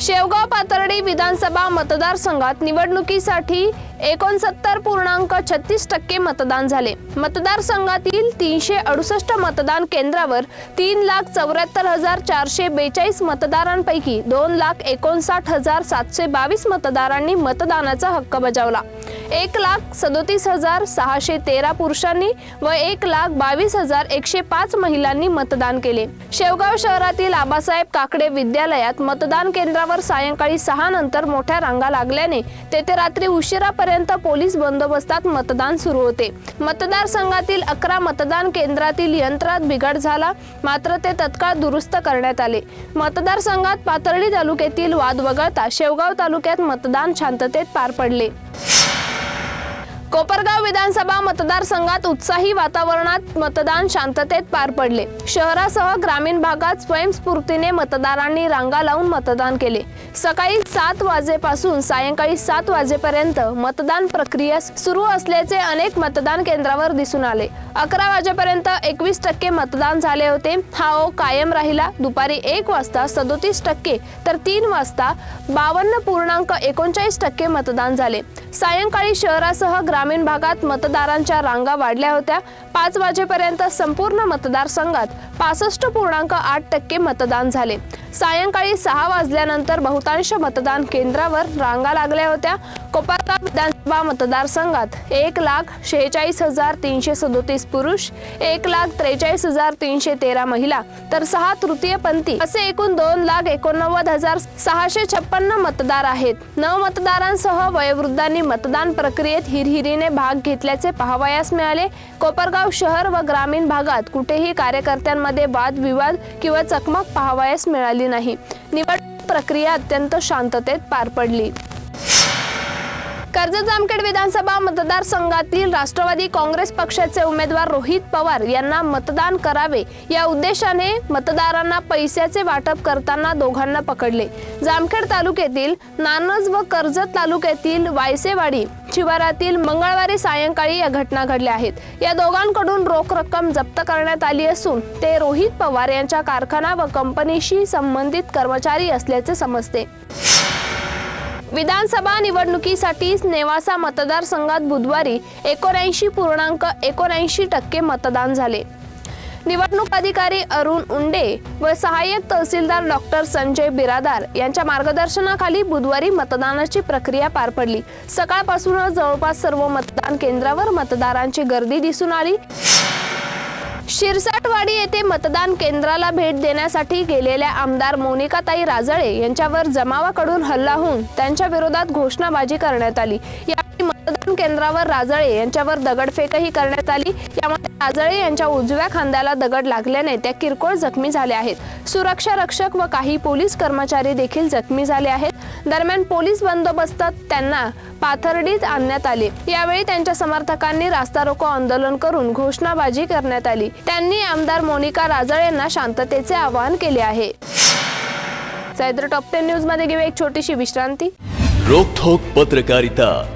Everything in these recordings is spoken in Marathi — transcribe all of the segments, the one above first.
शेवगाव पाथर्डी विधानसभा मतदारसंघात निवडणुकीसाठी एकोणसत्तर पूर्णांक छत्तीस टक्के मतदान झाले. मतदारसंघातील तीनशे अडुसष्ट मतदान केंद्रावर तीन लाख चौऱ्याहत्तर हजार चारशे बेचाळीस मतदारांपैकी दोन लाख एकोणसाठ हजार सातशे बावीस मतदारांनी मतदानाचा हक्क बजावला. एक लाख सदोतीस हजार सहाशे तेरा पुरुषांनी व एक लाख बावीस हजार एकशे पाच महिलांनी मतदान केले. शेवगाव शहरातील आबासाहेब काकडे विद्यालयात मतदान केंद्रावर सायंकाळी सहा नंतर मोठ्या रांगा लागल्याने तेथे रात्री उशिरापर्यंत पोलीस बंदोबस्तात मतदान सुरू होते. मतदारसंघातील अकरा मतदान केंद्रातील यंत्रात बिघाड झाला मात्र ते तत्काळ दुरुस्त करण्यात आले. मतदारसंघात पाथर्डी तालुक्यातील वाद वगळता शेवगाव तालुक्यात मतदान शांततेत पार पडले. कोपरगाव विधानसभा मतदारसंघात उत्साही वातावरणात मतदान शांततेत पार पडले. शहरासह ग्रामीण भागात स्वयंस्फूर्तीने मतदारांनी रांगा लावून मतदान केले. सकाळी सात वाजेपासून सायंकाळी सात वाजेपर्यंत मतदान प्रक्रिया सुरू असल्याचे अनेक मतदान केंद्रावर दिसून आले. अकरा वाजेपर्यंत एकवीस टक्के मतदान झाले होते. हा ओ कायम राहिला. दुपारी एक वाजता सदोतीस टक्के तर तीन वाजता बावन्न पूर्णांक एकोणचाळीस टक्के मतदान झाले. सायंकाळी शहरासह ग्रामीण ग्रामीण भागात मतदारांच्या रांगा वाढल्या होत्या. पाच वाजेपर्यंत संपूर्ण मतदारसंघात पासष्ट पूर्णांक आठ टक्के मतदान झाले. सायंकाळी सहा वाजल्यानंतर बहुतांश मतदान केंद्रावर रांगा लागल्या होत्या. कोपरगाव विधानसभा मतदारसंघात एक लाख शेहेचाळीस हजार तीनशे सदोतीस पुरुष एक लाख त्रेचाळीस हजार तीनशे तेरा महिला तर सहा तृतीयपंथी असे एकूण दोन लाख एकोणनव्वद हजार सहाशे छप्पन्न मतदार आहेत. नव मतदारांसह वयोवृद्धांनी मतदान प्रक्रियेत हिरहिरीने भाग घेतल्याचे पाहावयास मिळाले. कोपरगाव शहर व ग्रामीण भागात कुठेही कार्यकर्त्यांमध्ये वादविवाद किंवा चकमक पाहावयास मिळाली नाही. निवड प्रक्रिया अत्यंत शांततेत पार पडली. कर्जत जामखेड विधानसभा मतदारसंघातील राष्ट्रवादी काँग्रेस पक्षाचे उमेदवार रोहित पवार यांना मतदान करावे या उद्देशाने मतदारांना पैशाचे वाटप करताना दोघांना पकडले. जामखेड तालुक्यातील नानज व कर्जत तालुक्यातील वायसेवाडी शिवारातील मंगळवारी सायंकाळी या घटना घडल्या आहेत. या दोघांकडून रोख रक्कम जप्त करण्यात आली असून ते रोहित पवार यांच्या कारखाना व कंपनीशी संबंधित कर्मचारी असल्याचे समजते. विधानसभा निवडणुकीसाठी नेवासा मतदारसंघात बुधवारी एकोणऐंशी पूर्णांक एकोणऐंशी टक्के मतदान झाले. निवडणूक अधिकारी अरुण उंडे व सहाय्यक तहसीलदार डॉक्टर संजय बिरादार यांच्या मार्गदर्शनाखाली बुधवारी मतदानाची प्रक्रिया पार पडली. सकाळपासूनच जवळपास सर्व मतदान केंद्रावर मतदारांची गर्दी दिसून आली. शिरसाटवाडी येथे मतदान केंद्राला भेट देण्यासाठी गेलेल्या आमदार मोनिकाताई राजळे यांच्यावर जमावाकडून हल्ला होऊन त्यांच्या विरोधात घोषणाबाजी करण्यात आली. या मतदान केंद्रावर राजळे यांच्यावर दगडफेकही करण्यात आली. यामध्ये राजळे यांच्या उजव्या खांद्याला दगड लागल्याने त्या किरकोळ जखमी झाल्या आहेत. सुरक्षा रक्षक व काही पोलीस कर्मचारी देखील जखमी झाले आहेत. दरम्यान पोलीस बंदोबस्तात त्यांना पाथर्डीत आणण्यात आले. यावेळी त्यांच्या समर्थकांनी रास्ता रोको आंदोलन करून घोषणाबाजी करण्यात आली. त्यांनी आमदार मोनिका राजळ यांना शांततेचे आवाहन केले आहे. सैद्र टॉप टेन न्यूजमध्ये घेऊ एक छोटीशी विश्रांती. रोखोक पत्रकारिता.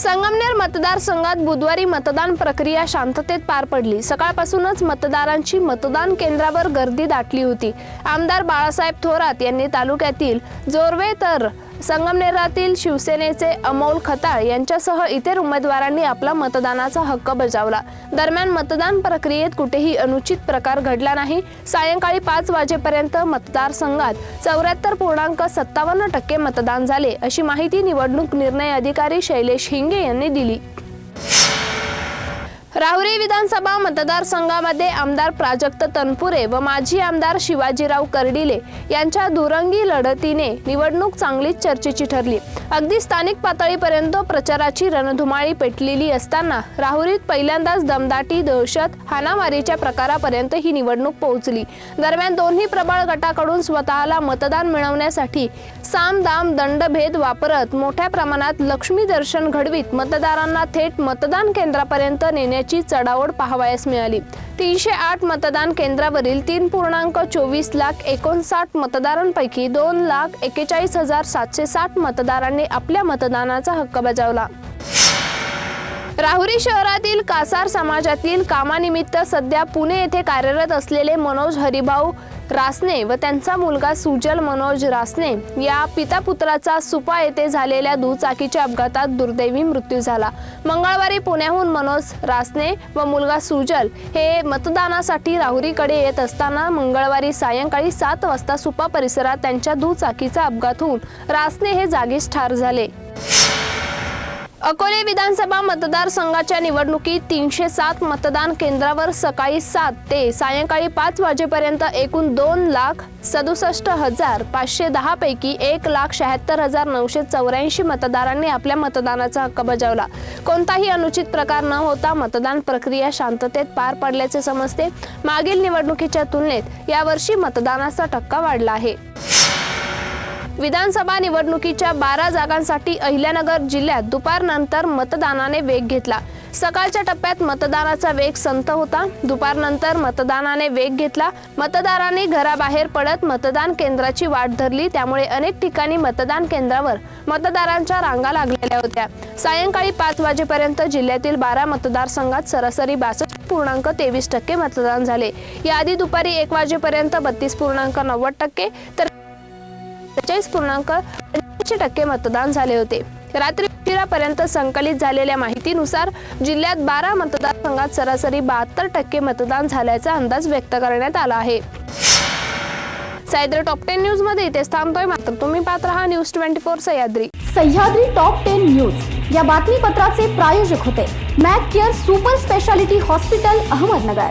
संगमनेर मतदारसंघात बुधवारी मतदान प्रक्रिया शांततेत पार पडली. सकाळपासूनच मतदारांची मतदान केंद्रावर गर्दी दाटली होती. आमदार बाळासाहेब थोरात यांनी तालुक्यातील जोरवे तर संगमनेरातील शिवसेनेचे अमोल खताळ यांच्यासह इतर उमेदवारांनी आपला मतदानाचा हक्क बजावला. दरम्यान मतदान प्रक्रियेत कुठेही अनुचित प्रकार घडला नाही. सायंकाळी पाच वाजेपर्यंत मतदारसंघात चौऱ्याहत्तर पूर्णांक सत्तावन्न टक्के मतदान झाले अशी माहिती निवडणूक निर्णय अधिकारी शैलेश हिंगे यांनी दिली. राहुरी विधानसभा मतदारसंघामध्ये आमदार प्राजक्त तनपुरे व माजी आमदार शिवाजीराव कर्डिले यांच्या दुरंगी लढतीने निवडणूक चांगलीच चर्चेची ठरली. अगदी स्थानिक पातळीपर्यंत प्रचाराची रणधुमाळी पेटलेली असताना राहुरीत पहिल्यांदाच दमदाटी दहशत हाणामारीच्या प्रकारापर्यंत ही निवडणूक पोहोचली. दरम्यान दोन्ही प्रबळ गटाकडून स्वतःला मतदान मिळवण्यासाठी साम दाम दंडभेद वापरत मोठ्या प्रमाणात लक्ष्मी दर्शन घडवीत मतदारांना थेट मतदान केंद्रापर्यंत नेण्याची चढाओढ पाहावयास मिळाली. तीनशे आठ मतदान केंद्रावरील तीन पूर्णांक चोवीस लाख एकोणसाठ मतदारांपैकी दोन लाख एकेचाळीस हजार सातशे साठ मतदारांनी आपल्या मतदानाचा हक्क बजावला. राहुरी शहरातील कासार समाजातील कामानिमित्त सध्या पुणे येथे कार्यरत असलेले मनोज हरिभाऊ रासने व त्यांचा मुलगा सुजल मनोज रासने या पिता पुत्राचा सुपा येथे झालेल्या दुचाकीच्या अपघातात दुर्दैवी मृत्यू झाला. मंगळवारी पुण्याहून मनोज रासने व मुलगा सुजल हे मतदानासाठी राहुरीकडे येत असताना मंगळवारी सायंकाळी सात वाजता सुपा परिसरात त्यांच्या दुचाकीचा अपघात होऊन रासने हे जागीच ठार झाले. अकोले विधानसभा मतदारसंघाच्या निवडणुकीत तीनशे सात मतदान केंद्रावर सकाळी सात ते सायंकाळी पाच वाजेपर्यंत एकूण दोन लाख सदुसष्ट हजार पाचशे दहा पैकी एक लाख शहात्तर हजार नऊशे चौऱ्याऐंशी मतदारांनी आपल्या मतदानाचा हक्क बजावला. कोणताही अनुचित प्रकार न होता मतदान प्रक्रिया शांततेत पार पडल्याचे समजते. मागील निवडणुकीच्या तुलनेत यावर्षी मतदानाचा टक्का वाढला आहे. विधानसभा निवडणुकीच्या बारा जागांसाठी अहिल्यानगर जिल्ह्यात दुपारनंतर मतदानाने वेग घेतला. सकाळच्या टप्प्यात मतदानाचा वेग संत होता. दुपारनंतर मतदानाने वेग घेतला. मतदारांनी घराबाहेर पडत मतदान केंद्राची वाट धरली. त्यामुळे अनेक ठिकाणी मतदान केंद्रावर मतदारांच्या रांगा लागलेल्या होत्या. सायंकाळी पाच वाजेपर्यंत जिल्ह्यातील बारा मतदारसंघात सरासरी बासष्ट पूर्णांक तेवीस टक्के मतदान झाले. याआधी दुपारी एक वाजेपर्यंत बत्तीस पूर्णांक नव्वद टक्के तर त्रेचाळीस पूर्णांक पंच्याऐंशी टक्के मतदान झाले होते. रात्री उशिरापर्यंत संकलित झालेल्या माहितीनुसार जिल्ह्यात बारा मतदारसंघात सरासरी बहात्तर टक्के मतदान झाल्याचा अंदाज व्यक्त करण्यात आला आहे. सायद्र टॉप टेन न्यूजमध्ये इथेच थांबतोय मात्र तुम्ही पाहत राहा news twenty four Sahyadri. Sahyadri top ten news. या बातमीपत्राचे प्रायोजक होते. Mac care super speciality hospital Ahmednagar.